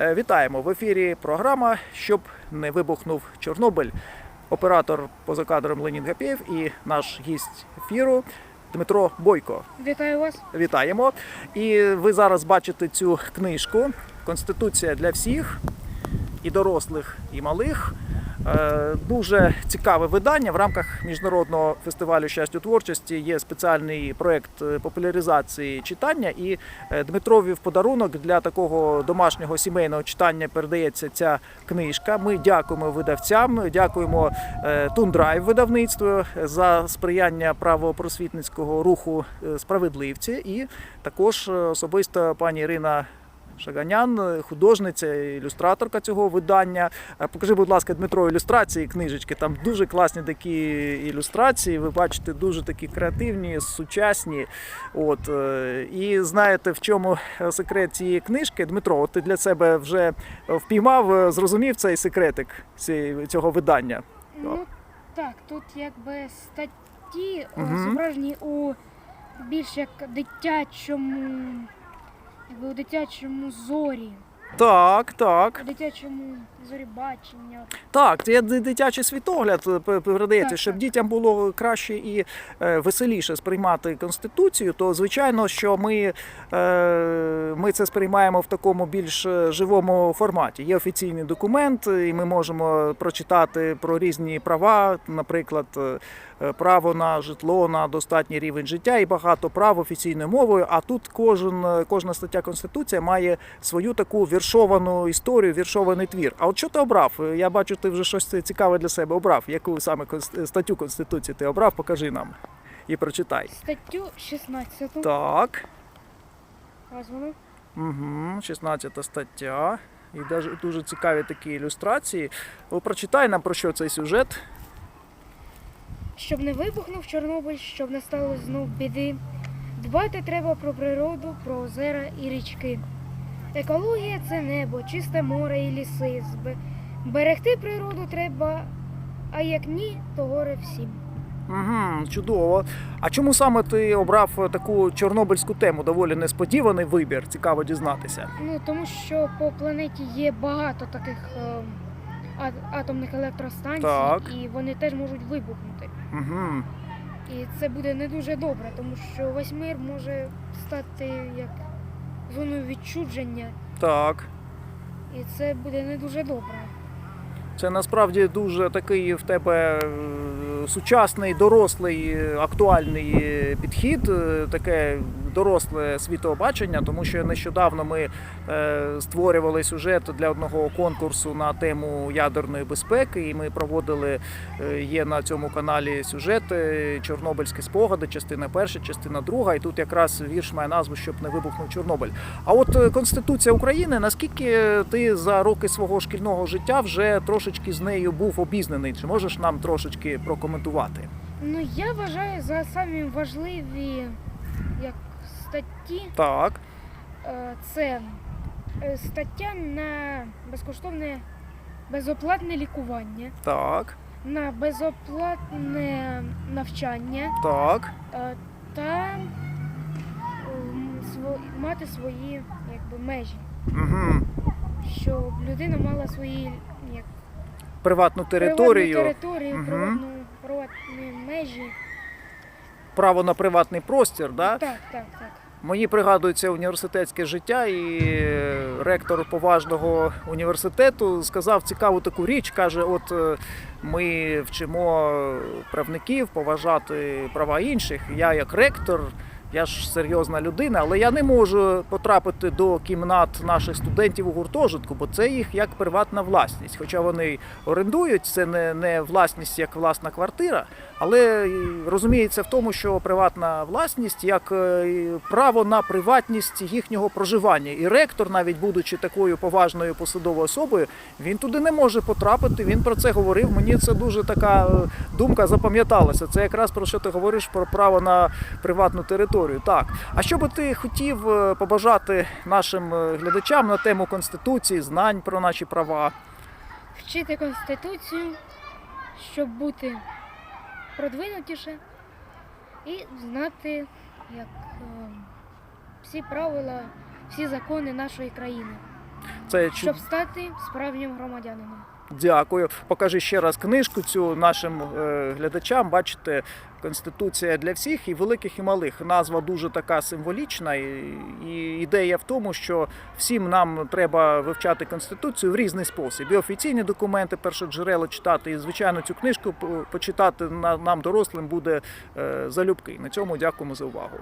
Е, Вітаємо в ефірі. Програма Щоб не вибухнув Чорнобиль. Оператор поза кадром Ленін Гапєєв і наш гість ефіру Дмитро Бойко. Вітаю вас. Вітаємо. І ви зараз бачите цю книжку Конституція для всіх, і дорослих, і малих. Е, Дуже цікаве видання. В рамках міжнародного фестивалю щастя творчості є спеціальний проект е, популяризації читання. І е, Дмитрові в подарунок для такого домашнього сімейного читання передається ця книжка. Ми дякуємо видавцям, дякуємо Тундрайв видавництву за сприяння правопросвітницького руху справедливці. І також особисто пані Ірина. Шаганян, художниця, ілюстраторка цього видання. Е, Покажи, будь ласка, Дмитро, ілюстрації книжечки. Там дуже класні такі ілюстрації. Ви бачите, дуже такі креативні, сучасні. От е, і знаєте, в чому е, секрет цієї книжки? Дмитро, от ти для себе вже впіймав, зрозумів цей секретик цього видання. Ну так, тут якби статті Мгм. зображені у більш як дитячому, у дитячому зорі, Так, так. дитячому зорібачення. Так, це дитячий світогляд е, передається, щоб так. дітям було краще і е, веселіше сприймати конституцію. То звичайно, що ми, е, ми це сприймаємо в такому більш живому форматі. Є офіційний документ, і ми можемо прочитати про різні права, наприклад. Право на житло, на достатній рівень життя і багато прав офіційною мовою. А тут кожен, кожна стаття Конституції має свою таку віршовану історію, віршований твір. А от що ти обрав? Я бачу, ти вже щось цікаве для себе обрав. Яку саме статтю Конституції ти обрав? Покажи нам і прочитай. Статтю 16. Так, Ось воно. угу, 16 стаття. І даже дуже цікаві такі ілюстрації. О, Прочитай нам про що цей сюжет. Щоб не вибухнув Чорнобиль, щоб не стало знов біди. Дбати треба про природу, про озера і річки. Екологія це небо, чисте море і ліси. Берегти природу треба, а як ні, то горе всім. Угу, чудово. А чому саме ти обрав е, таку чорнобильську тему? Доволі несподіваний вибір, цікаво дізнатися. Ну тому що по планеті є багато таких е, а- атомних електростанцій, Так. і вони теж можуть вибухнути. Угу. І це буде не дуже добре, тому що весь мир може стати як зоною відчудження, Так. і це буде не дуже добре. Це насправді дуже такий в тебе е, сучасний, дорослий, актуальний підхід, е, таке доросле світообачення, тому що нещодавно ми е, створювали сюжет для одного конкурсу на тему ядерної безпеки, і ми проводили е, є на цьому каналі сюжети Чорнобильські спогади, частина перша, частина друга. І тут якраз вірш має назву Щоб не вибухнув Чорнобиль. А от Конституція України, наскільки ти за роки свого шкільного життя вже трошечки з нею був обізнаний? Чи можеш нам трошечки прокоментувати? Ну я вважаю за самі важливі як статті, Так, е, це е, стаття на безкоштовне безоплатне лікування, так, на безоплатне навчання так. е, та мати свої якби межі. Угу. щоб людина мала свої як Приватну приватну територію, територію, Мгм. приватну, приватні межі. право на приватний простір. Да? Так, так, так. Мені пригадується університетське життя, і ректор поважного університету сказав цікаву таку річ. каже: от е, ми вчимо правників поважати права інших. Я як ректор. Я ж серйозна людина, але я не можу потрапити до кімнат наших студентів у гуртожитку, бо це їх як приватна власність. Хоча вони орендують, це не, не власність як власна квартира, але розуміється в тому, що приватна власність як е, право на приватність їхнього проживання. І ректор, навіть будучи такою поважною посадовою особою, він туди не може потрапити. Він про це говорив. Мені це дуже така е, думка запам'яталася. Це якраз про що ти говориш про право на приватну територію. Так, а що би ти хотів е, побажати нашим е, глядачам на тему конституції, знань про наші права? Вчити конституцію, щоб бути продвинутіше і знати як е, всі правила, всі закони нашої країни. Це чу- щоб стати справжнім громадянином. Дякую. Покажи ще раз книжку цю нашим е, глядачам. Бачите, Конституція для всіх і великих, і малих. Назва дуже така символічна. І, і ідея в тому, що всім нам треба вивчати Конституцію в різний спосіб. І офіційні документи, першоджерела читати, і звичайно цю книжку почитати нам, дорослим, буде е, залюбки. На цьому дякуємо за увагу.